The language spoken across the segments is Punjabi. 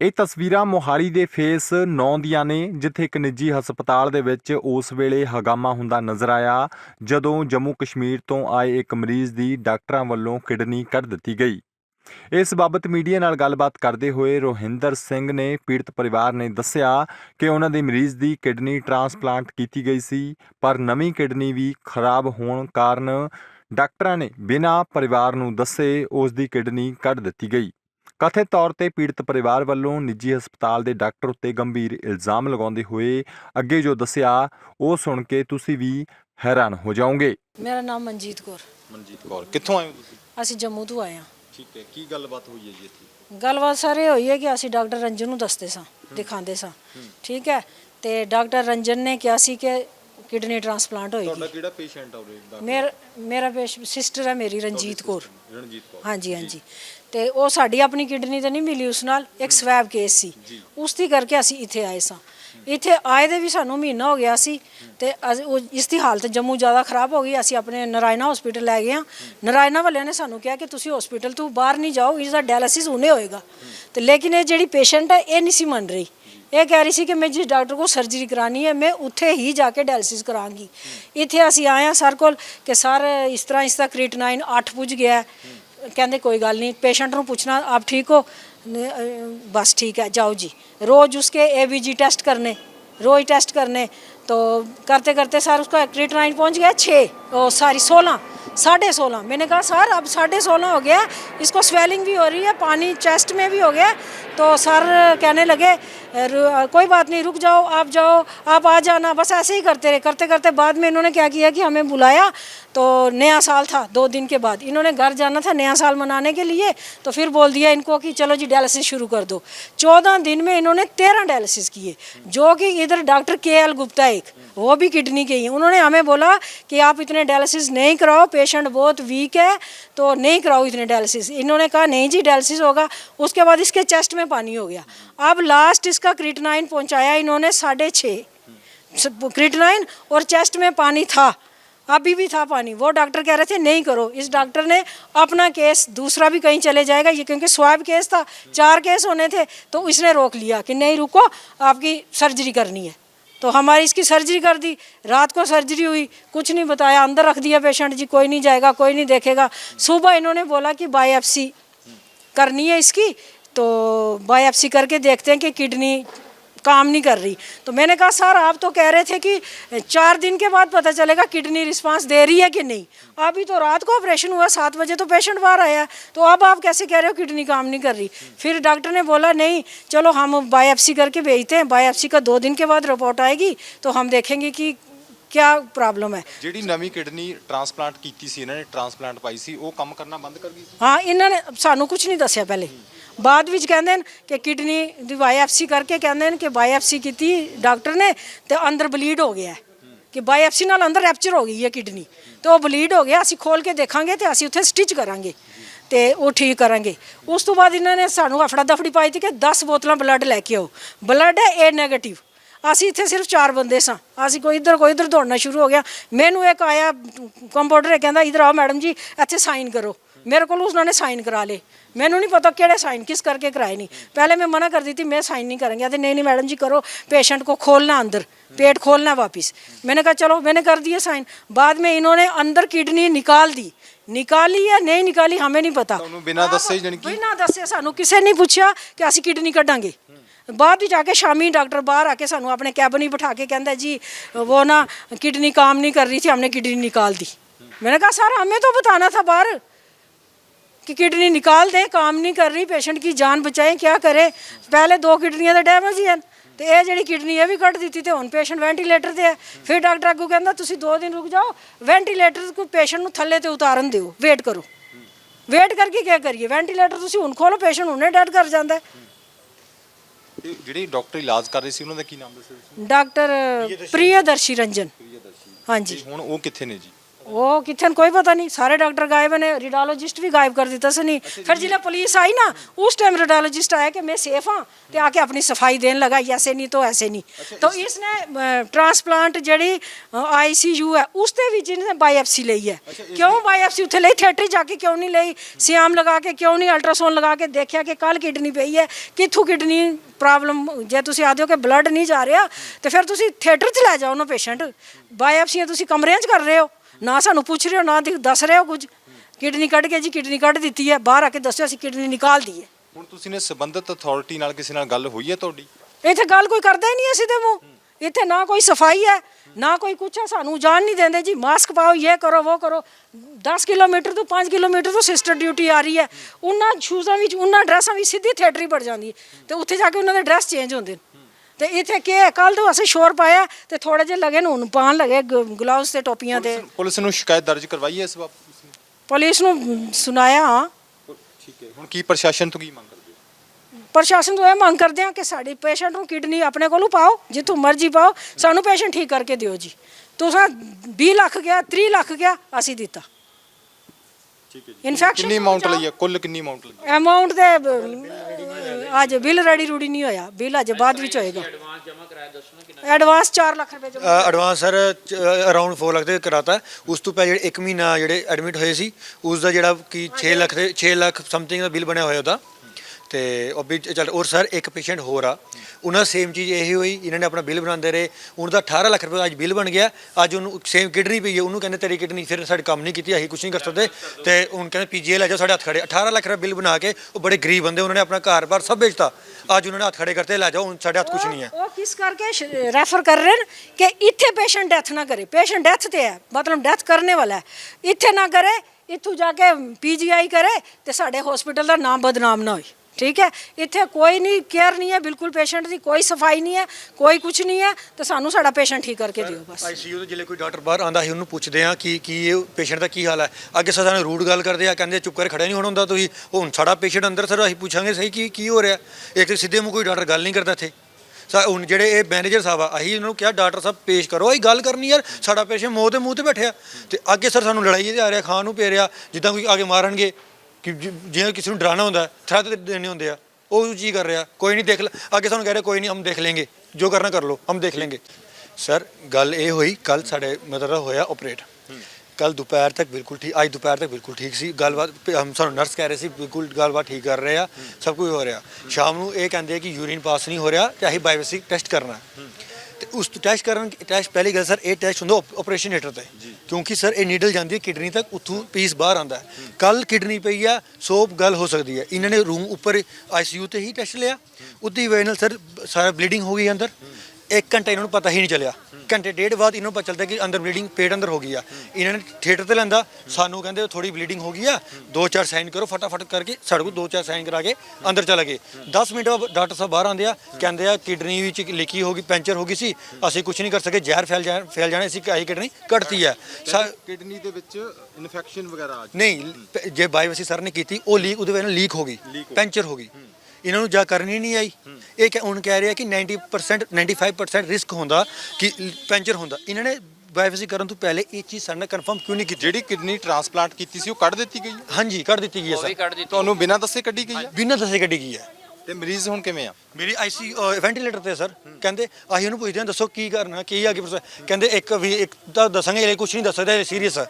ਇਹ ਤਸਵੀਰਾਂ ਮੋਹਾਲੀ ਦੇ ਫੇਸ 9 ਦੀਆਂ ਨੇ, ਜਿੱਥੇ ਇੱਕ ਨਿੱਜੀ ਹਸਪਤਾਲ ਦੇ ਵਿੱਚ ਉਸ ਵੇਲੇ ਹਗਾਮਾ ਹੁੰਦਾ ਨਜ਼ਰ ਆਇਆ, ਜਦੋਂ ਜੰਮੂ ਕਸ਼ਮੀਰ ਤੋਂ ਆਏ ਇੱਕ ਮਰੀਜ਼ ਦੀ ਡਾਕਟਰਾਂ ਵੱਲੋਂ ਕਿਡਨੀ ਕੱਢ ਦਿੱਤੀ ਗਈ। ਇਸ ਬਾਬਤ ਮੀਡੀਆ ਨਾਲ ਗੱਲਬਾਤ ਕਰਦੇ ਹੋਏ ਰੋਹਿੰਦਰ ਸਿੰਘ ਨੇ ਪੀੜਤ ਪਰਿਵਾਰ ਨੇ ਦੱਸਿਆ ਕਿ ਉਹਨਾਂ ਦੇ ਮਰੀਜ਼ ਦੀ ਕਿਡਨੀ ਟ੍ਰਾਂਸਪਲਾਂਟ ਕੀਤੀ ਗਈ ਸੀ, ਪਰ ਨਵੀਂ ਕਿਡਨੀ ਵੀ ਖਰਾਬ ਹੋਣ ਕਾਰਨ ਡਾਕਟਰਾਂ ਨੇ ਬਿਨਾਂ ਪਰਿਵਾਰ ਨੂੰ ਦੱਸੇ ਉਸ ਦੀ ਕਿਡਨੀ ਕੱਢ ਦਿੱਤੀ ਗਈ। ਕਥਿਤ ਤੌਰ ਤੇ ਪੀੜਤ ਪਰਿਵਾਰ ਵੱਲੋਂ ਨਿੱਜੀ ਹਸਪਤਾਲ ਦੇ ਡਾਕਟਰ ਉੱਤੇ ਗੰਭੀਰ ਇਲਜ਼ਾਮ ਲਗਾਉਂਦੇ ਹੋਏ ਅੱਗੇ ਜੋ ਦੱਸਿਆ ਉਹ ਸੁਣ ਕੇ ਤੁਸੀਂ ਵੀ ਹੈਰਾਨ ਹੋ ਜਾਓਗੇ। ਮੇਰਾ ਨਾਮ ਮਨਜੀਤ ਕੌਰ। ਮਨਜੀਤ ਕੌਰ ਕਿੱਥੋਂ ਆਏ ਹੋ ਤੁਸੀਂ? ਅਸੀਂ ਜੰਮੂ ਤੋਂ ਆਏ ਹਾਂ। ਠੀਕ ਹੈ ਕੀ ਗੱਲਬਾਤ ਹੋਈ ਹੈ ਜੀ ਇੱਥੇ? ਗੱਲਬਾਤ ਸਾਰੇ ਹੋਈ ਹੈ ਕਿ ਅਸੀਂ ਡਾਕਟਰ ਰੰਜਨ ਨੂੰ ਦੱਸਦੇ ਸਾਂ ਦਿਖਾਉਂਦੇ ਸਾਂ। ਠੀਕ ਹੈ ਤੇ ਡਾਕਟਰ ਰੰਜਨ ਨੇ ਕਿਹਾ ਸੀ ਕਿ ਕਿਡਨੀ ਟ੍ਰਾਂਸਪਲਾਂਟ ਹੋਏਗੀ। ਕਿਹੜਾ ਪੇਸ਼ੈਂਟ ਆ ਉਰੇ ਮੇਰਾ ਮੇਰਾ ਸਿਸਟਰ ਹੈ ਮੇਰੀ ਰਣਜੀਤ ਕੌਰ। ਰਣਜੀਤ ਕੌਰ। ਹਾਂਜੀ ਹਾਂਜੀ। ਤੇ ਉਹ ਸਾਡੀ ਆਪਣੀ ਕਿਡਨੀ ਤਾਂ ਨਹੀਂ ਮਿਲੀ ਉਸ ਨਾਲ ਇੱਕ ਸਵੈਬ ਕੇਸ ਸੀ। ਉਸ ਦੀ ਕਰਕੇ ਅਸੀਂ ਇੱਥੇ ਆਏ ਸਾਂ। ਇੱਥੇ ਆਏ ਦੇ ਵੀ ਸਾਨੂੰ ਮਹੀਨਾ ਹੋ ਗਿਆ ਸੀ ਤੇ ਅਸ- ਉਹ ਇਸ ਦੀ ਹਾਲਤ ਜੰਮੂ ਜ਼ਿਆਦਾ ਖਰਾਬ ਹੋ ਗਈ। ਅਸੀਂ ਆਪਣੇ ਨਰਾਇਣਾ ਹਸਪੀਟਲ ਲੈ ਗਏ ਹਾਂ। ਨਰਾਇਣਾ ਵਾਲਿਆਂ ਨੇ ਸਾਨੂੰ ਕਿਹਾ ਕਿ ਤੁਸੀਂ ਹਸਪੀਟਲ ਤੋਂ ਬਾਹਰ ਨਹੀਂ ਜਾਓ ਇਸ ਦਾ ਡਾਇਲਿਸਿਸ ਹੁਣੇ ਹੋਏਗਾ। ਤੇ ਲੇਕਿਨ ਇਹ ਜਿਹੜੀ ਪੇਸ਼ੈਂਟ ਹੈ ਇਹ ਨਹੀਂ ਸੀ ਮੰਨ ਰਹੀ। ਇਹ ਕਹਿ ਰਹੀ ਸੀ ਕਿ ਮੈਂ ਜਿਸ ਡਾਕਟਰ ਕੋਲ ਸਰਜਰੀ ਕਰਾਣੀ ਹੈ ਮੈਂ ਉੱਥੇ ਹੀ ਜਾ ਕੇ ਡਾਇਲਿਸਿਸ ਕਰਾਂਗੀ। ਇੱਥੇ ਅਸੀਂ ਆਏ ਹਾਂ ਸਰ ਕੋਲ ਕਿ ਸਰ ਇਸ ਤਰ੍ਹਾਂ ਇਸ ਦਾ ਕ੍ਰੀਟਨਾਈਨ 8 ਪੁੱਜ ਗਿਆ ਹੈ। ਕਹਿੰਦੇ ਕੋਈ ਗੱਲ ਨਹੀਂ पेशेंट ਨੂੰ पूछना आप ठीक हो ने, अ, बस ठीक है जाओ जी रोज उसके एवीजी टेस्ट करने रोज टेस्ट करने तो करते करते सर उसका क्रिएटिनाइन पहुँच गया छः ओ, सॉरी, सोलह, साढ़े सोलह। मैंने कहा, सर, अब साढ़े सोलह हो गया, इसको स्वेलिंग भी हो रही है, पानी चेस्ट में भी हो गया। तो सर कहने लगे कोई बात नहीं, रुक जाओ, आप जाओ, आप आ जाना। बस ऐसे ही करते रहे। करते करते बाद में इन्होंने क्या किया कि हमें बुलाया तो नया साल था, दो दिन के बाद। इन्होंने घर जाना था नया साल मनाने के लिए तो फिर बोल दिया इनको कि, चलो जी डायलिसिस शुरू कर दो। चौदह दिन में इन्होंने तेरह डायलिसिस किए, जो कि इधर डॉक्टर के एल गुप्ता एक वो भी किडनी के ही उन्होंने हमें बोला कि आप इतने डायलिसिस नहीं कराओ पेशेंट बहुत वीक है तो नहीं कराओ इतने डायलिसिस इन्होंने कहा, नहीं जी डायलिसिस होगा। उसके बाद इसके चेस्ट में पानी हो गया। अब लास्ट इसका क्रिटनाइन पहुँचाया इन्होंने साढ़े छः क्रिटनाइन और चेस्ट में पानी था। अभी भी था पानी। वो डॉक्टर कह रहे थे, नहीं करो। इस डॉक्टर ने अपना केस दूसरा भी कहीं चले जाएगा। ये क्योंकि स्वाब केस था, चार केस होने थे तो इसने रोक लिया कि नहीं रुको, आपकी सर्जरी करनी है। तो हमारी इसकी सर्जरी कर दी रात को सर्जरी हुई कुछ नहीं बताया अंदर रख दिया पेशेंट जी कोई नहीं जाएगा कोई नहीं देखेगा सुबह इन्होंने बोला कि बायोप्सी करनी है इसकी तो बायोप्सी करके देखते हैं कि किडनी काम नहीं कर रही तो मैंने कहा सर आप तो कह रहे थे कि चार दिन के बाद पता चलेगा किडनी रिस्पांस दे रही है कि नहीं अभी तो रात को ऑपरेशन हुआ सात बजे तो पेशेंट बाहर आया तो अब आप कैसे कह रहे हो किडनी काम नहीं कर रही फिर डॉक्टर ने बोला नहीं चलो हम बायोप्सी करके भेजते हैं बायोप्सी का दो दिन के बाद रिपोर्ट आएगी तो हम देखेंगे कि क्या प्रॉब्लम है ਜਿਹੜੀ ਨਵੀਂ ਕਿਡਨੀ ਟ੍ਰਾਂਸਪਲਾਂਟ ਕੀਤੀ ਸੀ ਇਹਨਾਂ ਨੇ ਟ੍ਰਾਂਸਪਲਾਂਟ ਪਾਈ ਸੀ ਉਹ ਕੰਮ ਕਰਨਾ ਬੰਦ ਕਰ ਗਈ ਸੀ ਹਾਂ ਇਹਨਾਂ ਨੇ ਸਾਨੂੰ ਕੁਝ ਨਹੀਂ ਦੱਸਿਆ ਪਹਿਲੇ ਬਾਅਦ ਵਿੱਚ ਕਹਿੰਦੇ ਨੇ ਕਿ ਕਿਡਨੀ ਦੀ ਬਾਇਓਪਸੀ ਕਰਕੇ ਕਹਿੰਦੇ ਨੇ ਕਿ ਬਾਇਓਪਸੀ ਕੀਤੀ ਡਾਕਟਰ ਨੇ ਤੇ ਅੰਦਰ ਬਲੀਡ ਹੋ ਗਿਆ ਹੈ। ਕਿ ਬਾਇਓਪਸੀ ਨਾਲ ਅੰਦਰ ਰੈਪਚਰ ਹੋ ਗਈ ਹੈ ਕਿਡਨੀ। ਤੇ ਉਹ ਬਲੀਡ ਹੋ ਗਿਆ, ਅਸੀਂ ਖੋਲ ਕੇ ਦੇਖਾਂਗੇ ਤੇ ਅਸੀਂ ਉੱਥੇ ਸਟਿਚ ਕਰਾਂਗੇ ਤੇ ਉਹ ਠੀਕ ਕਰਾਂਗੇ। ਉਸ ਤੋਂ ਬਾਅਦ ਇਹਨਾਂ ਨੇ ਸਾਨੂੰ ਅਫੜਾ ਦਫੜੀ ਪਾਈ ਤੀ ਕਿ 10 ਬੋਤਲਾਂ ਬਲੱਡ ਲੈ ਕੇ ਆਓ। ਬਲੱਡ ਹੈ ਏ ਨੈਗੇਟਿਵ ਅਸੀਂ ਇੱਥੇ ਸਿਰਫ ਚਾਰ ਬੰਦੇ ਸਾਂ। ਅਸੀਂ ਕੋਈ ਇੱਧਰ ਕੋਈ ਇੱਧਰ ਦੌੜਨਾ ਸ਼ੁਰੂ ਹੋ ਗਿਆ। ਮੈਨੂੰ ਇੱਕ ਆਇਆ ਕੰਪਾਊਂਡਰ ਕਹਿੰਦਾ, ਇੱਧਰ ਆਓ ਮੈਡਮ ਜੀ, ਇੱਥੇ ਸਾਈਨ ਕਰੋ। ਮੇਰੇ मेरे को ਨੇ ਸਾਈਨ ਕਰਾ ਲਏ। ਮੈਨੂੰ ਨਹੀਂ ਪਤਾ ਕਿਹੜੇ ਸਾਈਨ ਕਿਸ ਕਰਕੇ ਕਰਾਏ ਨਹੀਂ ਪਹਿਲੇ ਮੈਂ ਮਨਾ ਕਰਦੀ ਦਿੱਤੀ ਮੈਂ ਸਾਈਨ ਨਹੀਂ ਕਰਾਂਗੀ। ਆਦੇ ਨਹੀਂ ਨਹੀਂ ਮੈਡਮ ਜੀ ਕਰੋ ਪੇਸ਼ੈਂਟ ਕੋ ਖੋਲਣਾ ਅੰਦਰ ਪੇਟ ਖੋਲਣਾ ਵਾਪਿਸ। वापस ਕਿਹਾ ਚਲੋ चलो मैंने कर ਸਾਈਨ। ਬਾਅਦ ਮੈਂ में ਨੇ ਅੰਦਰ ਕਿਡਨੀ ਨਿਕਾਲ ਦੀ। ਨਿਕਾਲੀ ਹੈ ਨਹੀਂ ਨਿਕਾਲੀ ਹਮੇ ਨਹੀਂ ਪਤਾ। ਤੁਹਾਨੂੰ ਬਿਨਾਂ ਦੱਸੇ ਜਾਨ ਕੀ ਬਿਨਾਂ ਦੱਸੇ ਸਾਨੂੰ ਕਿਸੇ ਨੇ ਪੁੱਛਿਆ ਕਿ ਅਸੀਂ ਕਿਡਨੀ ਕੱਢਾਂਗੇ। ਬਾਅਦ ਵਿੱਚ ਆ ਕੇ ਸ਼ਾਮੀ ਡਾਕਟਰ ਬਾਹਰ ਆ ਕੇ ਸਾਨੂੰ ਆਪਣੇ ਕੈਬਨ ਹੀ ਬਿਠਾ ਕੇ ਕਹਿੰਦਾ ਜੀ ਉਹ ਨਾ ਕਿਡਨੀ ਕਾਮ ਨਹੀਂ ਕਰ ਰਹੀ ਸੀ ਹਮਨੇ ਕਿਡਨੀ ਨਿਕਾਲ ਦੀ। मैंने ਕਿਹਾ ਸਰ ਹਮੇ तो बताना ਥਾ ਬਾਹਰ। कि किडनी निकाल दें काम नहीं कर रही पेशेंट की जान बचाएं क्या करें पहले दो किडनियां ਤਾਂ ਡੈਮੇਜ ਹੀ ਹਨ ਤੇ ਇਹ ਜਿਹੜੀ ਕਿਡਨੀ ਇਹ ਵੀ ਕੱਢ ਦਿੱਤੀ ਤੇ ਹੁਣ ਪੇਸ਼ੈਂਟ ਵੈਂਟੀਲੇਟਰ ਤੇ ਹੈ ਫਿਰ ਡਾਕਟਰ ਅੱਗੋਂ ਕਹਿੰਦਾ ਤੁਸੀਂ 2 ਦਿਨ ਰੁਕ ਜਾਓ ਵੈਂਟੀਲੇਟਰ ਕੋ ਪੇਸ਼ੈਂਟ ਨੂੰ ਥੱਲੇ ਤੇ ਉਤਾਰਨ ਦਿਓ ਵੇਟ ਕਰੋ ਵੇਟ ਕਰਕੇ ਕੀ ਕਰੀਏ ਵੈਂਟੀਲੇਟਰ ਤੁਸੀਂ ਹੁਣ ਖੋਲੋ ਪੇਸ਼ੈਂਟ ਹੁਣੇ ਡੈਡ ਕਰ ਜਾਂਦਾ ਹੈ ਤੇ ਜਿਹੜੇ ਡਾਕਟਰ ਇਲਾਜ ਕਰ ਰਹੇ ਸੀ ਉਹਨਾਂ ਦਾ ਕੀ ਨਾਮ ਦੱਸਿਆ ਤੁਸੀਂ ਡਾਕਟਰ ਪ੍ਰਿਯਦਰਸ਼ੀ ਰੰਜਨ ਹਾਂਜੀ ਤੇ ਹੁਣ ਉਹ ਕਿੱਥੇ ਨੇ ਜੀ ਉਹ ਕਿੱਥੇ ਕੋਈ ਪਤਾ ਨਹੀਂ। ਸਾਰੇ ਡਾਕਟਰ ਗਾਇਬ ਨੇ ਰੇਡੀਓਲੋਜਿਸਟ ਵੀ ਗਾਇਬ ਕਰ ਦਿੱਤਾ ਸਨੀ ਫਿਰ ਜਿਲੇ ਪੁਲਿਸ ਆਈ ਨਾ ਉਸ ਟਾਈਮ ਰੇਡੀਓਲੋਜਿਸਟ ਆਇਆ ਕਿ ਮੈਂ ਸੇਫ ਹਾਂ ਤੇ ਆ ਕੇ ਆਪਣੀ ਸਫ਼ਾਈ ਦੇਣ ਲਗਾ ਐਸੇ ਨਹੀਂ ਤਾਂ ਐਸੇ ਨਹੀਂ ਤਾਂ ਇਸ ਨੇ ਟ੍ਰਾਂਸਪਲਾਂਟ ਜਿਹੜੀ ਆਈਸੀਯੂ ਹੈ ਉਸ ਤੇ ਵੀ ਜਿਹਨੇ ਬਾਇਓਪਸੀ ਲਈ ਹੈ। ਕਿਉਂ ਬਾਇਓਪਸੀ ਉੱਥੇ ਲਈ? ਥੀਏਟਰ ਜਾ ਕੇ ਕਿਉਂ ਨਹੀਂ ਲਈ? ਸਿਆਮ ਲਗਾ ਕੇ ਕਿਉਂ ਨਹੀਂ? ਅਲਟਰਾਸਾਉਂਡ ਲਗਾ ਕੇ ਦੇਖਿਆ ਕਿ ਕੱਲ ਕਿਡਨੀ ਪਈ ਹੈ। ਕਿੱਥੋਂ ਕਿਡਨੀ ਪ੍ਰੋਬਲਮ ਜੇ ਤੁਸੀਂ ਆਦੇ ਹੋ ਕਿ ਬਲੱਡ ਨਹੀਂ ਜਾ ਰਿਹਾ ਤੇ ਫਿਰ ਤੁਸੀਂ ਥੀਏਟਰ 'ਚ ਲੈ ਜਾਓ ਉਹਨੂੰ ਪੇਸ਼ੈਂਟ ਬਾਇਓਪਸੀਆਂ ਤੁਸੀਂ ਕਮਰਿਆਂ 'ਚ ਕਰ ਰਹੇ ਹੋ। ਨਾ ਸਾਨੂੰ ਪੁੱਛ ਰਹੇ ਹੋ ਨਾ ਦਿ- ਦੱਸ ਰਹੇ ਹੋ ਕੁਝ। ਕਿਡਨੀ ਕੱਢ ਕੇ ਜੀ ਕਿਡਨੀ ਕੱਢ ਦਿੱਤੀ ਹੈ। ਬਾਹਰ ਆ ਕੇ ਦੱਸਿਓ ਅਸੀਂ ਕਿਡਨੀ ਨਿਕਾਲ ਦਈਏ। ਹੁਣ ਤੁਸੀਂ ਨੇ ਸੰਬੰਧਿਤ ਅਥਾਰਟੀ ਨਾਲ ਕਿਸੇ ਨਾਲ ਗੱਲ ਹੋਈ ਹੈ ਤੁਹਾਡੀ? ਇੱਥੇ ਗੱਲ ਕੋਈ ਕਰਦਾ ਹੀ ਨਹੀਂ ਅਸੀਂ ਤੇ ਮੂੰਹ। ਇੱਥੇ ਨਾ ਕੋਈ ਸਫ਼ਾਈ ਹੈ ਨਾ ਕੋਈ ਕੁਛ ਹੈ ਸਾਨੂੰ ਜਾਣ ਨਹੀਂ ਦਿੰਦੇ ਜੀ। ਮਾਸਕ ਪਾਓ ਇਹ ਕਰੋ ਉਹ ਕਰੋ। 10 ਕਿਲੋਮੀਟਰ ਤੋਂ 5 ਕਿਲੋਮੀਟਰ ਤੋਂ ਸਿਸਟਰ ਡਿਊਟੀ ਆ ਰਹੀ ਹੈ। ਉਹਨਾਂ ਸ਼ੂਜ਼ਾਂ ਵਿੱਚ ਉਹਨਾਂ ਡਰੈਸਾਂ ਵਿੱਚ ਸਿੱਧੀ ਥੀਏਟਰ ਹੀ ਪੜ ਜਾਂਦੀ ਹੈ। ਤੇ ਉੱਥੇ ਜਾ ਕੇ ਉਹਨਾਂ ਦੇ ਡਰੈਸ ਚੇਂਜ ਹੁੰਦੇ ਨੇ। ਤੇ ਇੱਥੇ ਕੀ ਹੈ? ਕੱਲ ਤੋਂ ਅਸੀਂ ਸ਼ੋਰ ਪਾਇਆ ਤੇ ਥੋੜੇ ਜਿਹੇ ਲਗੇ ਨੇ ਹੁਣ ਪਾਣ ਲਗੇ ਗਲਾਵਸ ਤੇ ਟੋਪੀਆਂ ਤੇ। ਪੁਲਿਸ ਨੂੰ ਸ਼ਿਕਾਇਤ ਦਰਜ ਕਰਵਾਈ ਹੈ ਇਸ ਬਾਬਤ ਤੁਸੀਂ ਪੁਲਿਸ ਨੂੰ ਸੁਣਾਇਆ ਹਾਂ। ਠੀਕ ਹੈ। ਹੁਣ ਕੀ ਪ੍ਰਸ਼ਾਸਨ ਤੋਂ ਕੀ ਮੰਗ ਕਰਦੇ ਹੋ? ਪ੍ਰਸ਼ਾਸਨ ਤੋਂ ਇਹ ਮੰਗ ਕਰਦੇ ਹਾਂ ਕਿ ਸਾਡੀ ਪੇਸ਼ੈਂਟ ਨੂੰ ਕਿਡਨੀ ਆਪਣੇ ਕੋਲੋਂ ਪਾਓ ਜਿੱਥੋਂ ਮਰਜ਼ੀ ਪਾਓ। ਸਾਨੂੰ ਪੇਸ਼ੈਂਟ ਠੀਕ ਕਰਕੇ ਦਿਓ ਜੀ। ਤੁਸੀਂ 20 ਲੱਖ ਗਿਆ 30 ਲੱਖ ਗਿਆ ਅਸੀਂ ਦਿੱਤਾ। ਠੀਕ ਹੈ ਇਨਫੈਕਸ਼ਨ ਕਿੰਨੀ ਅਮਾਉਂਟ ਲਈ ਹੈ? ਕੁੱਲ ਕਿੰਨੀ ਅਮਾਉਂਟ ਲਈ? ਅਮਾਉਂਟ ਦੇ ਅੱਜ ਬਿੱਲ ਰੈਡੀ ਰੂਡੀ ਨਹੀਂ ਹੋਇਆ। ਬਿੱਲ ਅੱਜ ਬਾਅਦ ਵਿੱਚ ਹੋਏਗਾ। ਐਡਵਾਂਸ 4 ਲੱਖ ਰੁਪਏ ਜਮ੍ਹਾਂ ਐਡਵਾਂਸ ਸਰ ਅਰਾਊਂਡ 4 ਲੱਖ ਦੇ ਕਰਾਤਾ ਉਸ ਤੋਂ ਪਹਿਲੇ ਜਿਹੜੇ 1 ਮਹੀਨਾ ਜਿਹੜੇ ਐਡਮਿਟ ਹੋਏ ਸੀ ਉਸ ਦਾ ਜਿਹੜਾ ਕਿ 6 ਲੱਖ ਦੇ 6 ਲੱਖ ਸਮਥਿੰਗ ਦਾ ਬਿੱਲ ਬਣਿਆ ਹੋਇਆ ਉਹਦਾ। ਤੇ ਉਹ ਵੀ ਚੱਲ ਔਰ ਸਰ ਇੱਕ ਪੇਸ਼ੈਂਟ ਹੋਰ ਆ। ਉਹਨਾਂ ਸੇਮ ਚੀਜ਼ ਇਹ ਹੋਈ ਇਹਨਾਂ ਨੇ ਆਪਣਾ ਬਿੱਲ ਬਣਾਉਂਦੇ ਰਹੇ। ਉਹਨਾਂ ਦਾ 18 ਲੱਖ ਰੁਪਏ ਦਾ ਅੱਜ ਬਿੱਲ ਬਣ ਗਿਆ। ਅੱਜ ਉਹਨੂੰ ਸੇਮ ਕਿਡਨੀ ਪਈ ਹੈ ਉਹਨੂੰ ਕਹਿੰਦੇ ਤੇਰੀ ਕਿਡਨੀ ਫਿਰ ਸਾਡੇ ਕੰਮ ਨਹੀਂ ਕੀਤੀ ਅਸੀਂ ਕੁਝ ਨਹੀਂ ਕਰ ਸਕਦੇ। ਤੇ ਹੁਣ ਕਹਿੰਦੇ ਪੀਜੀਏ ਲੈ ਜਾਓ ਸਾਡੇ ਹੱਥ ਖੜੇ। 18 ਲੱਖ ਰੁਪਏ ਬਿੱਲ ਬਣਾ ਕੇ ਉਹ ਬੜੇ ਗਰੀਬ ਬੰਦੇ ਉਹਨਾਂ ਨੇ ਆਪਣਾ ਘਰ-ਬਾਰ ਸਭ ਵੇਚਤਾ। ਅੱਜ ਉਹਨਾਂ ਨੇ ਹੱਥ ਖੜੇ ਕਰਤੇ ਲੈ ਜਾਓ ਹੁਣ ਸਾਡੇ ਹੱਥ ਕੁਝ ਨਹੀਂ ਹੈ ਉਹ ਕਿਸ ਕਰਕੇ ਰੈਫਰ ਕਰ ਰਹੇ ਨੇ ਕਿ ਇੱਥੇ ਪੇਸ਼ੈਂਟ ਡੈਥ ਨਾ ਕਰੇ। ਪੇਸ਼ੈਂਟ ਡੈਥ ਤੇ ਹੈ ਮਤਲਬ ਡੈਥ ਕਰਨੇ ਵਾਲਾ ਹੈ। ਇੱਥੇ ਨਾ ਕਰੇ ਇੱਥੋਂ ਜਾ ਕੇ ਪੀਜੀਆਈ ਕਰੇ ਤੇ ਸਾਡੇ ਹਸਪੀਟਲ ਦਾ ਨਾਮ ਬਦਨਾਮ ਨਾ ਹੋਏ। ਠੀਕ ਹੈ? ਇੱਥੇ ਕੋਈ ਨਹੀਂ ਕੇਅਰ ਨਹੀਂ ਹੈ ਬਿਲਕੁਲ ਪੇਸ਼ੈਂਟ ਦੀ ਕੋਈ ਸਫ਼ਾਈ ਨਹੀਂ ਹੈ ਕੋਈ ਕੁਝ ਨਹੀਂ ਹੈ ਤੇ ਸਾਨੂੰ ਸਾਡਾ ਪੇਸ਼ੈਂਟ ਠੀਕ ਕਰਕੇ ਦਿਓ ਬਸ। ਆਈਸੀਯੂ ਤੋਂ ਜਿਲੇ ਕੋਈ ਡਾਕਟਰ ਬਾਹਰ ਆਂਦਾ ਸੀ ਉਹਨੂੰ ਪੁੱਛਦੇ ਆ ਕਿ ਕੀ ਇਹ ਪੇਸ਼ੈਂਟ ਦਾ ਕੀ ਹਾਲ ਹੈ। ਅੱਗੇ ਸਰ ਸਾਨੂੰ ਰੂਡ ਗੱਲ ਕਰਦੇ ਆ ਕਹਿੰਦੇ ਚੁੱਪ ਕਰ ਖੜਾ ਨਹੀਂ ਹੋਣਾ ਹੁੰਦਾ ਤੁਸੀਂ। ਹੁਣ ਸਾਡਾ ਪੇਸ਼ੈਂਟ ਅੰਦਰ ਸਰ ਅਸੀਂ ਪੁੱਛਾਂਗੇ ਸਹੀ ਕੀ ਕੀ ਹੋ ਰਿਹਾ। ਇੱਕ ਤਾਂ ਸਿੱਧੇ ਮੂੰਹ ਕੋਈ ਡਾਕਟਰ ਗੱਲ ਨਹੀਂ ਕਰਦਾ ਇੱਥੇ। ਸਾ ਹੁਣ ਜਿਹੜੇ ਇਹ ਮੈਨੇਜਰ ਸਾਹਿਬ ਆ ਅਸੀਂ ਉਹਨਾਂ ਨੂੰ ਕਿਹਾ ਡਾਕਟਰ ਸਾਹਿਬ ਪੇਸ਼ ਕਰੋ ਅਸੀਂ ਗੱਲ ਕਰਨੀ ਯਾਰ ਸਾਡਾ ਪੇਸ਼ੈਂਟ ਮੂੰਹ ਤੇ ਮੂੰਹ ਤੇ ਬੈਠਿਆ। ਤੇ ਅੱਗੇ ਸਰ ਸਾਨੂੰ ਲੜਾਈ ਇਹਦੇ ਆ ਰਿਹਾ ਖਾਣ ਨੂੰ ਪੇ ਰਿਹਾ ਜਿੱਦਾਂ ਕੋਈ ਆਗੇ ਮਾਰਨਗੇ। ਕਿ ਜਿ- ਜਿਵੇਂ ਕਿਸੇ ਨੂੰ ਡਰਾਣਾ ਹੁੰਦਾ ਥ੍ਰੈਟ ਦੇਣੇ ਹੁੰਦੇ ਆ। ਉਹ ਚੀਜ਼ ਕਰ ਰਿਹਾ। ਕੋਈ ਨਹੀਂ ਦੇਖ ਲ- ਅੱਗੇ ਸਾਨੂੰ ਕਹਿ ਰਿਹਾ ਕੋਈ ਨਹੀਂ ਹਮ ਦੇਖ ਲੈਂਗੇ। ਜੋ ਕਰਨਾ ਕਰ ਲੋ ਹਮ ਦੇਖ ਲੈਂਗੇ। ਸਰ ਗੱਲ ਇਹ ਹੋਈ ਕੱਲ ਸਾਡੇ ਮਤਲਬ ਹੋਇਆ ਆਪਰੇਟ ਕੱਲ ਦੁਪਹਿਰ ਤੱਕ ਬਿਲਕੁਲ ਠੀਕ ਅੱਜ ਦੁਪਹਿਰ ਤੱਕ ਬਿਲਕੁਲ ਠੀਕ ਸੀ। ਗੱਲਬਾਤ ਪ- ਹਮ ਸਾਨੂੰ ਨਰਸ ਕਹਿ ਰਹੇ ਸੀ ਬਿਲਕੁਲ ਗੱਲਬਾਤ ਠੀਕ ਕਰ ਰਹੇ ਆ ਸਭ ਕੁਝ ਹੋ ਰਿਹਾ। ਸ਼ਾਮ ਨੂੰ ਇਹ ਕਹਿੰਦੇ ਕਿ ਯੂਰਿਨ ਪਾਸ ਨਹੀਂ ਹੋ ਰਿਹਾ ਤੇ ਅਸੀਂ ਬਾਇਓਪਸੀ ਟੈਸਟ ਕਰਨਾ। ਹੈ। ਤੇ ਉਸ ਟੈਸਟ ਕਰਨ ਟੈਸਟ ਪਹਿਲੀ ਗੱਲ ਸਰ ਇਹ ਟੈਸਟ ਹੁੰਦਾ ਆਪਰੇਸ਼ਨ ਥੀਏਟਰ ਤੇ। ਕਿਉਂਕਿ ਸਰ, ਇਹ ਨੀਡਲ ਜਾਂਦੀ ਹੈ, ਕਿਡਨੀ ਤੱਕ ਉੱਥੋਂ ਪੀਸ ਬਾਹਰ ਆਂਦਾ ਕੱਲ ਕਿਡਨੀ ਪਈ ਆ ਸੋ ਗੱਲ ਹੋ ਸਕਦੀ ਹੈ। ਇਹਨਾਂ ਨੇ ਰੂਮ ਉੱਪਰ ਆਈਸੀਯੂ ਤੇ ਹੀ ਟੈਸਟ ਲਿਆ। ਉਹਦੀ ਵਜ੍ਹਾ ਨਾਲ ਸਰ, ਸਾਰਾ ਬਲੀਡਿੰਗ ਹੋ ਗਈ ਅੰਦਰ। ਇੱਕ ਘੰਟਾ ਇਹਨਾਂ ਨੂੰ ਪਤਾ ਹੀ ਨਹੀਂ ਚੱਲਿਆ। ਘੰਟੇ ਡੇਢ ਬਾਅਦ ਇਹਨਾਂ ਨੂੰ ਪਤਾ ਚੱਲਦਾ ਕਿ ਅੰਦਰ ਬਲੀਡਿੰਗ ਪੇਟ ਅੰਦਰ ਹੋ ਗਈ ਆ। ਇਹਨਾਂ ਨੇ ਥੀਏਟਰ ਤੇ ਲੈਂਦਾ। ਸਾਨੂੰ ਕਹਿੰਦੇ ਥੋੜੀ ਬਲੀਡਿੰਗ ਹੋ ਗਈ ਆ। ਦੋ ਚਾਰ ਸਾਈਨ ਕਰੋ ਫਟਾਫਟ ਕਰਕੇ ਸਾਡੇ ਕੋਲ ਦੋ ਚਾਰ ਸਾਈਨ ਕਰਾ ਕੇ ਅੰਦਰ ਚਲੇ ਗਏ। 10 ਮਿੰਟ ਬਾਅਦ ਡਾਕਟਰ ਸਾਹਿਬ ਬਾਹਰ ਆਉਂਦੇ ਆ ਕਹਿੰਦੇ ਆ ਕਿਡਨੀ ਵਿੱਚ ਲਿਖੀ ਹੋ ਗਈ ਪੈਂਚਰ ਹੋ ਗਈ ਸੀ। ਅਸੀਂ ਕੁਝ ਨਹੀਂ ਕਰ ਸਕੇ ਜ਼ਹਿਰ ਫੈਲ ਜਾਣ ਫੈਲ ਜਾਣੇ ਸੀ ਆਹੀ ਕਿਡਨੀ ਕੱਟਤੀ ਹੈ ਕਿਡਨੀ ਦੇ ਵਿੱਚ ਇਨਫੈਕਸ਼ਨ ਵਗੈਰਾ ਆ ਨਹੀਂ ਜੇ ਬਾਇਓਪਸੀ ਸਰ ਨੇ ਕੀਤੀ ਉਹ ਲੀਕ ਉਹਦੇ ਵਜ੍ਹਾ ਨਾਲ ਲੀਕ ਹੋ ਗਈ ਪੈਂਚਰ ਹੋ ਗਈ। ਇਹਨਾਂ ਨੂੰ ਜਾ ਕਰਨੀ ਨਹੀਂ ਆਈ। ਇਹ ਕਹਿ- ਹੁਣ ਕਹਿ ਰਿਹਾ ਕਿ 90% 95% ਰਿਸਕ ਹੁੰਦਾ ਕਿ ਪੈਂਚਰ ਹੁੰਦਾ। ਇਹਨਾਂ ਨੇ ਬਾਇਓਪਸੀ ਕਰਨ ਤੋਂ ਪਹਿਲੇ ਇਹ ਚੀਜ਼ ਸਾਡੇ ਨਾਲ ਕਨਫਰਮ ਕਿਉਂ ਨਹੀਂ ਕੀਤੀ? ਜਿਹੜੀ ਕਿਡਨੀ ਟ੍ਰਾਂਸਪਲਾਂਟ ਕੀਤੀ ਸੀ ਉਹ ਕੱਢ ਦਿੱਤੀ ਗਈ ਹੈ? ਹਾਂਜੀ ਕੱਢ ਦਿੱਤੀ ਗਈ ਹੈ ਸਰ। ਤੁਹਾਨੂੰ ਬਿਨਾਂ ਦੱਸੇ ਕੱਢੀ ਗਈ ਹੈ? ਬਿਨਾਂ ਦੱਸੇ ਕੱਢੀ ਗਈ ਹੈ। ਤੇ ਮਰੀਜ਼ ਹੁਣ ਕਿਵੇਂ ਆ? ਮੇਰੀ ਆਈਸੀ ਵੈਂਟੀਲੇਟਰ ਤੇ ਸਰ। ਕਹਿੰਦੇ ਅਸੀਂ ਉਹਨੂੰ ਪੁੱਛਦੇ ਹਾਂ ਦੱਸੋ ਕੀ ਕਰਨਾ ਕੀ ਅੱਗੇ process? ਕਹਿੰਦੇ ਇੱਕ ਵੀ ਇੱਕ ਤਾਂ ਦੱਸਾਂਗੇ ਇਹ ਕੁਝ ਨਹੀਂ ਦੱਸ ਸਕਦੇ ਸੀਰੀਅਸ ਹੈ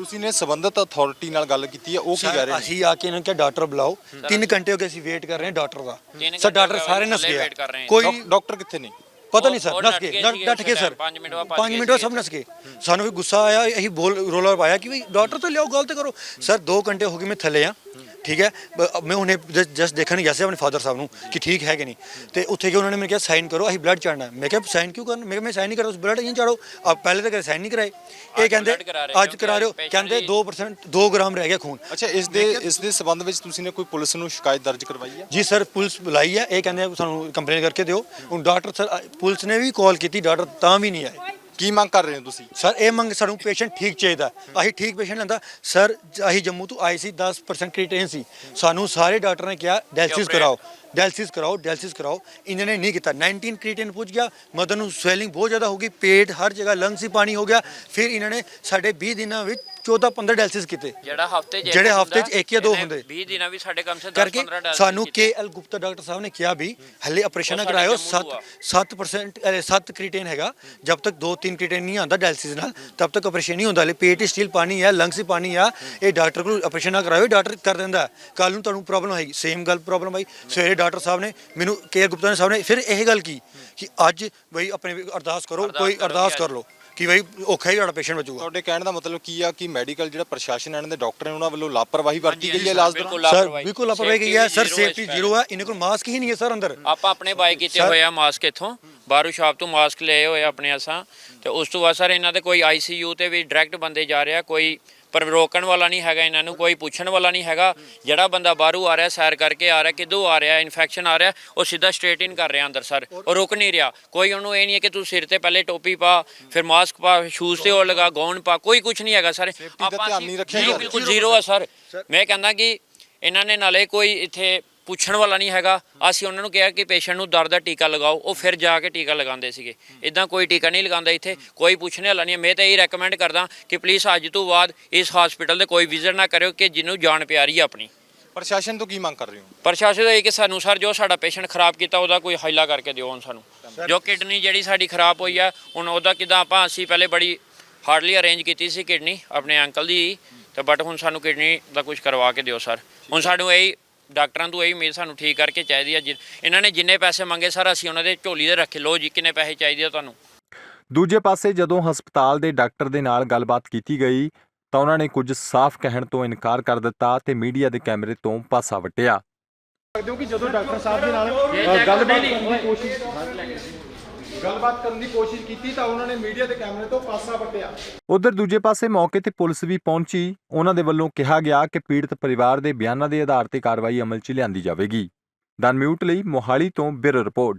ਤੁਸੀਂ ਨੇ ਸੰਬੰਧਿਤ ਅਥਾਰਟੀ ਨਾਲ ਗੱਲ ਕੀਤੀ ਹੈ ਉਹ ਕੀ ਕਹਿ ਰਹੇ ਨੇ? ਅਸੀਂ ਆ ਕੇ ਇਹਨਾਂ ਨੂੰ ਕਿਹਾ ਡਾਕਟਰ ਬੁਲਾਓ। 3 ਘੰਟੇ ਹੋ ਗਏ ਅਸੀਂ ਵੇਟ ਕਰ ਰਹੇ ਹਾਂ ਡਾਕਟਰ ਦਾ। ਸਰ ਡਾਕਟਰ ਸਾਰੇ ਨਸ ਹਾਂ। ਕੋਈ ਡਾਕ- ਡਾਕਟਰ ਕਿੱਥੇ ਨੇ? ਪਤਾ ਨਹੀਂ ਸਰ ਨਸ ਡਟ ਗਏ ਡਟ- ਕੇ ਸਰ। time, ਪੰਜ ਮਿੰਟ ਬਾਅਦ ਭੱਜ 5 ਗਏ ਮਿੰਟ ਬਾਅਦ ਸਭ। ਨਸ ਗਏ। ਸਾਨੂੰ ਵੀ ਗੁੱਸਾ ਆਇਆ ਅਸੀਂ ਬੋਲ ਰੋਲਾ ਪਾਇਆ ਕਿ ਵੀ ਡਾਕਟਰ ਤੋਂ ਲਿਆਓ ਗੱਲ ਤੇ ਕਰੋ। ਸਰ 2 ਘੰਟੇ ਹੋ ਗਏ ਮੈਂ ਥੱਲੇ ਆ ਠੀਕ ਹੈ? ਬ- ਮੈਂ ਉਹਨੇ ਜਸਟ ਦੇਖਣ ਗਿਆ ਸੀ ਆਪਣੇ ਫਾਦਰ ਸਾਹਿਬ ਨੂੰ ਕਿ ਠੀਕ ਹੈ ਕਿ ਨਹੀਂ। ਤੇ ਉੱਥੇ ਕਿ ਉਹਨਾਂ ਨੇ ਮੈਨੂੰ ਕਿਹਾ ਸਾਈਨ ਕਰੋ ਅਸੀਂ ਬਲੱਡ ਚੜਨਾ ਮੈਂ ਕਿਹਾ ਸਾਈਨ ਕਿਉਂ ਕਰਨ ਮੈਂ ਕਿਹਾ ਮੈਂ ਸਾਈਨ ਨਹੀਂ ਕਰਦਾ ਬਲੱਡ ਨਹੀਂ ਚਾੜੋ। ਆਪ ਪਹਿਲੇ ਤਾਂ ਕਦੇ ਸਾਈਨ ਨਹੀਂ ਕਰਾਏ। ਇਹ ਕਹਿੰਦੇ blood ਕਰਾ ਰਹੇ ਅੱਜ ਕਰਾ ਰਹੇ ਹੋ। ਕਿਉਂਕਿ ਕਹਿੰਦੇ patient 2% 2 ਗ੍ਰਾਮ ਰਹਿ ਗਿਆ ਖੂਨ। ਅੱਛਾ ਇਸ ਦੇ ਇਸ ਦੇ ਸੰਬੰਧ ਵਿੱਚ ਤੁਸੀਂ ਨੇ ਕੋਈ ਪੁਲਿਸ ਨੂੰ ਸ਼ਿਕਾਇਤ ਦਰਜ ਕਰਵਾਈ ਹੈ? ਜੀ ਸਰ ਪੁਲਿਸ ਬੁਲਾਈ ਹੈ। ਇਹ ਕਹਿੰਦੇ ਆ ਸਾਨੂੰ ਕੰਪਲੇਨ ਕਰਕੇ ਦਿਓ। ਹੁਣ ਡਾਕਟਰ ਸਰ ਅ, ਪੁਲਿਸ ਨੇ ਵੀ ਕਾਲ ਕੀਤੀ ਡਾਕਟਰ ਤਾਂ ਵੀ ਨਹੀਂ ਆਏ। ਕੀ ਮੰਗ ਕਰ ਰਹੇ ਹੋ ਤੁਸੀਂ? ਸਰ ਇਹ ਮੰਗ ਸਾਨੂੰ ਪੇਸ਼ੈਂਟ ਠੀਕ ਚਾਹੀਦਾ। ਅਸੀਂ ਠੀਕ ਪੇਸ਼ੈਂਟ ਲੈਂਦਾ। ਸਰ ਜ- ਅਸੀਂ ਜੰਮੂ ਤੋਂ ਆਏ ਸੀ 10% ਕ੍ਰੀਟੇਨ ਸੀ। ਸਾਨੂੰ ਸਾਰੇ ਡਾਕਟਰ ਨੇ ਕਿਹਾ ਡਾਇਲਿਸਿਸ ਕਰਾਓ। ਡਾਇਲਿਸਿਸ ਕਰਾਓ ਡਾਇਲਿਸਿਸ ਕਰਾਓ ਇਹਨਾਂ ਨੇ ਨਹੀਂ ਕੀਤਾ 19 ਕ੍ਰੀਟਿਨ ਪੁੱਜ ਗਿਆ ਮਦਰ ਨੂੰ ਸਵੈਲਿੰਗ ਬਹੁਤ ਜ਼ਿਆਦਾ ਹੋ ਗਈ ਪੇਟ ਹਰ ਜਗ੍ਹਾ ਲੰਗਸ ਹੀ ਪਾਣੀ ਹੋ ਗਿਆ ਫਿਰ ਇਹਨਾਂ ਨੇ ਸਾਡੇ 20 ਦਿਨਾਂ ਵਿੱਚ 14 15 ਡਾਇਲਿਸਿਸ ਕੀਤੇ ਜਿਹੜਾ ਹਫ਼ਤੇ ਜਿਹੜੇ ਹਫ਼ਤੇ 'ਚ ਇੱਕ ਜਾਂ ਦੋ ਹੁੰਦੇ। 20 ਦਿਨਾਂ ਵੀ ਸਾਡੇ ਕਮ ਸੇ 10 ਕਰਕੇ 15 ਡਾਲਰ ਸਾਨੂੰ K L Gupta doctor sahib ਨੇ ਕਿਹਾ ਵੀ ਹਲੇ ਆਪਰੇਸ਼ਨ ਕਰਾਇਓ। ਜੰਮੂ 7 7% ਅਰੇ 7 ਕ੍ਰੀਟਿਨ ਹੈਗਾ। ਜਦ ਤੱਕ 2-3 ਕ੍ਰੀਟਿਨ ਨਹੀਂ ਆਉਂਦਾ ਡਾਇਲਿਸਿਸ ਨਾਲ ਤਬ ਤੱਕ ਆਪਰੇਸ਼ਨ ਨਹੀਂ ਹੁੰਦਾ। ਹਲੇ ਪੇਟ ਸਟੀਲ ਪਾਣੀ ਹੈ ਲੰਗਸ ਹੀ ਪਾਣੀ ਆ। ਇਹ ਡਾਕਟਰ ਕੋਲ ਆਪਰੇਸ਼ਨ ਨਾ ਕਰਾਇਓ ਡਾਕਟਰ ਕਰ ਦਿੰਦਾ। ਕੱਲ ਨੂੰ ਤੁਹਾਨੂੰ ਪ੍ਰੋਬਲਮ ਆਏਗੀ। ਸੇਮ ਗੱਲ ਪ੍ਰੋਬਲਮ ਆਈ। ਸਵੇਰੇ ਡਾਕਟਰ ਸਾਹਿਬ ਨੇ ਮੈਨੂੰ ਕੇ ਗੁਪਤਾ ਨੇ ਸਾਹਿਬ ਨੇ ਫਿਰ ਇਹ ਗੱਲ ਕੀ ਕਿ ਅੱਜ ਬਈ ਆਪਣੇ ਅਰਦਾਸ ਕਰੋ ਕੋਈ ਅਰਦਾਸ ਕਰ ਲਓ ਕਿ ਬਈ ਔਖਾ ਹੀ ਤੁਹਾਡਾ ਪੇਸ਼ੈਂਟ ਬਚੂਗਾ। ਤੁਹਾਡੇ ਕਹਿਣ ਦਾ ਮਤਲਬ ਕੀ ਆ ਕਿ ਮੈਡੀਕਲ ਜਿਹੜਾ ਪ੍ਰਸ਼ਾਸਨ ਹੈ ਇਹਨਾਂ ਦੇ ਡਾਕਟਰ ਨੇ ਉਹਨਾਂ ਵੱਲੋਂ ਲਾਪਰਵਾਹੀ ਵਰਤੀ ਗਈ ਹੈ ਇਲਾਜ ਬਿਲਕੁਲ ਦੌਰਾਨ ਸਰ ਲਾਪਰਵਾਹੀ। ਬਿਲਕੁਲ ਲਾਪਰਵਾਹੀ ਗਈ ਹੈ। ਸਰ ਸੇਫਟੀ ਜ਼ੀਰੋ ਹੈ। ਇਹਨਾਂ ਕੋਲ ਮਾਸਕ ਹੀ ਨਹੀਂ ਹੈ ਸਰ ਅੰਦਰ। ਆਪਾਂ ਆਪਣੇ ਬਾਈ ਕੀਤੇ ਹੋਏ ਆ ਮਾਸਕ ਇੱਥੋਂ। ਬਾਹਰੋਂ ਸ਼ਾਪ ਤੋਂ ਮਾਸਕ ਲਏ ਹੋਏ ਆ ਆਪਣੇ ਅਸਾਂ। ਤੇ ਉਸ ਤੋਂ ਬਾਅਦ ਸਰ ਇਹਨਾਂ ਦੇ ਕੋਈ ਆਈਸੀਯੂ ਤੇ ਵੀ ਡਾਇਰੈਕਟ ਬੰਦੇ ਜਾ ਰਿਹਾ ਕੋਈ ਪਰ ਰੋਕਣ ਵਾਲਾ ਨਹੀਂ ਹੈਗਾ ਇਹਨਾਂ ਨੂੰ ਕੋਈ ਪੁੱਛਣ ਵਾਲਾ ਨਹੀਂ ਹੈਗਾ। ਜਿਹੜਾ ਬੰਦਾ ਬਾਹਰੋਂ ਆ ਰਿਹਾ ਸੈਰ ਕਰਕੇ ਆ ਰਿਹਾ ਕਿਦੋਂ ਆ ਰਿਹਾ ਇਨਫੈਕਸ਼ਨ ਆ ਰਿਹਾ ਉਹ ਸਿੱਧਾ ਸਟ੍ਰੇਟ ਇਨ ਕਰ ਰਿਹਾ ਅੰਦਰ ਸਰ। ਉਹ ਰੁਕ ਨਹੀਂ ਰਿਹਾ। ਕੋਈ ਉਹਨੂੰ ਇਹ ਨਹੀਂ ਹੈ ਕਿ ਤੂੰ ਸਿਰ ਤੇ ਪਹਿਲੇ ਟੋਪੀ ਪਾ ਫਿਰ ਮਾਸਕ ਪਾ ਸ਼ੂਜ਼ ਤੇ ਉਹ ਲਗਾ ਗਾਊਨ ਪਾ ਕੋਈ ਕੁਝ ਨਹੀਂ ਹੈਗਾ ਸਰ। ਧਿਆਨ ਨਹੀਂ ਬਿਲਕੁਲ ਜ਼ੀਰੋ ਹੈ ਸਰ। ਮੈਂ ਕਹਿੰਦਾ ਕਿ ਇਹਨਾਂ ਨੇ ਨਾਲੇ ਕੋਈ ਇੱਥੇ ਪੁੱਛਣ ਵਾਲਾ ਨਹੀਂ ਹੈਗਾ। ਅਸੀਂ ਉਹਨਾਂ ਨੂੰ ਕਿਹਾ ਕਿ ਪੇਸ਼ੈਂਟ ਨੂੰ ਦਰਦ ਦਾ ਟੀਕਾ ਲਗਾਓ ਉਹ ਫਿਰ ਜਾ ਕੇ ਟੀਕਾ ਲਗਾਉਂਦੇ ਸੀਗੇ। ਇਦਾਂ ਕੋਈ ਟੀਕਾ ਨਹੀਂ ਲਗਾਉਂਦਾ ਇੱਥੇ ਕੋਈ ਪੁੱਛਣੇ ਵਾਲਾ ਨਹੀਂ। ਮੈਂ ਤਾਂ ਇਹ ਰეკਮੈਂਡ ਕਰਦਾ ਕਿ ਪਲੀਜ਼ ਅੱਜ ਤੋਂ ਬਾਅਦ ਇਸ ਹਸਪੀਟਲ ਦੇ ਕੋਈ ਵਿਜ਼ਿਟ ਨਾ ਕਰਿਓ ਕਿ ਜਿਹਨੂੰ ਜਾਨ ਪਿਆਰੀ ਹੈ ਆਪਣੀ। ਪ੍ਰਸ਼ਾਸਨ ਤੋਂ ਕੀ ਮੰਗ ਕਰ ਰਹੇ ਹੋ? ਪ੍ਰਸ਼ਾਸਨ ਦਾ ਇਹ ਕਿ ਸਾਨੂੰ ਸਰ ਜੋ ਸਾਡਾ ਪੇਸ਼ੈਂਟ ਖਰਾਬ ਕੀਤਾ ਉਹਦਾ ਕੋਈ ਹਾਈਲਾ ਕਰਕੇ ਦਿਓ ਹੁਣ ਸਾਨੂੰ। ਜੋ ਕਿਡਨੀ ਜਿਹੜੀ ਸਾਡੀ ਖਰਾਬ ਹੋਈ ਆ ਹੁਣ ਉਹਦਾ ਕਿਦਾਂ ਆਪਾਂ ਅਸੀਂ ਪਹਿਲੇ ਬੜੀ ਹਾਰਡਲੀ ਅਰੇਂਜ ਕੀਤੀ ਸੀ ਕਿਡਨੀ ਆਪਣੇ ਅੰਕਲ ਦੀ। ਤੇ ਬਟ ਹੁਣ ਸਾਨੂੰ ਕਿਡਨੀ ਦਾ ਕੁਝ ਕਰਵਾ ਕੇ ਦਿਓ ਸਰ। ਹੁਣ ਸਾਨੂੰ ਇਹ ਡਾਕਟਰਾਂ ਤੋਂ ਇਹ ਉਮੀਦ ਸਾਨੂੰ ਠੀਕ ਕਰਕੇ ਚਾਹੀਦੀ ਆ। ਜਿ- ਇਹਨਾਂ ਨੇ ਜਿੰਨੇ ਪੈਸੇ ਮੰਗੇ ਸਰ ਅਸੀਂ ਉਹਨਾਂ ਦੇ ਝੋਲੀ ਦੇ ਰੱਖੇ। ਲੋ ਜੀ ਕਿੰਨੇ ਪੈਸੇ ਚਾਹੀਦੇ ਆ ਤੁਹਾਨੂੰ? ਦੂਜੇ ਪਾਸੇ ਜਦੋਂ ਹਸਪਤਾਲ ਦੇ ਡਾਕਟਰ ਦੇ ਨਾਲ ਗੱਲਬਾਤ ਕੀਤੀ ਗਈ ਤਾਂ ਉਹਨਾਂ ਨੇ ਕੁਝ ਸਾਫ਼ ਕਹਿਣ ਤੋਂ ਇਨਕਾਰ ਕਰ ਦਿੱਤਾ ਤੇ ਮੀਡੀਆ ਦੇ ਕੈਮਰੇ ਤੋਂ ਪਾਸਾ ਵਟਿਆ। ਹੋ ਕਿ ਜਦੋਂ ਡਾਕਟਰ ਸਾਹਿਬ ਦੇ ਨਾਲ ਅ, ਗੱਲਬਾਤ ਕਰਨ ਦੀ ਕੋਸ਼ਿਸ਼ ਗੱਲਬਾਤ ਕਰਨ ਦੀ ਕੋਸ਼ਿਸ਼ ਕੀਤੀ ਤਾਂ ਉਹਨਾਂ ਨੇ ਮੀਡੀਆ ਦੇ ਕੈਮਰੇ ਤੋਂ ਪਾਸਾ ਵਟਿਆ। ਉਧਰ ਦੂਜੇ ਪਾਸੇ ਮੌਕੇ ਤੇ ਪੁਲਿਸ ਵੀ ਪਹੁੰਚੀ। ਉਹਨਾਂ ਦੇ ਵੱਲੋਂ ਕਿਹਾ ਗਿਆ ਕਿ ਪੀੜਤ ਪਰਿਵਾਰ ਦੇ ਬਿਆਨਾਂ ਦੇ ਆਧਾਰ ਤੇ ਕਾਰਵਾਈ ਅਮਲ 'ਚ ਲਿਆਂਦੀ ਜਾਵੇਗੀ। ਦਨ ਮਿਊਟ ਲਈ ਮੋਹਾਲੀ ਤੋਂ ਬਿਰ ਰਿਪੋਰਟ।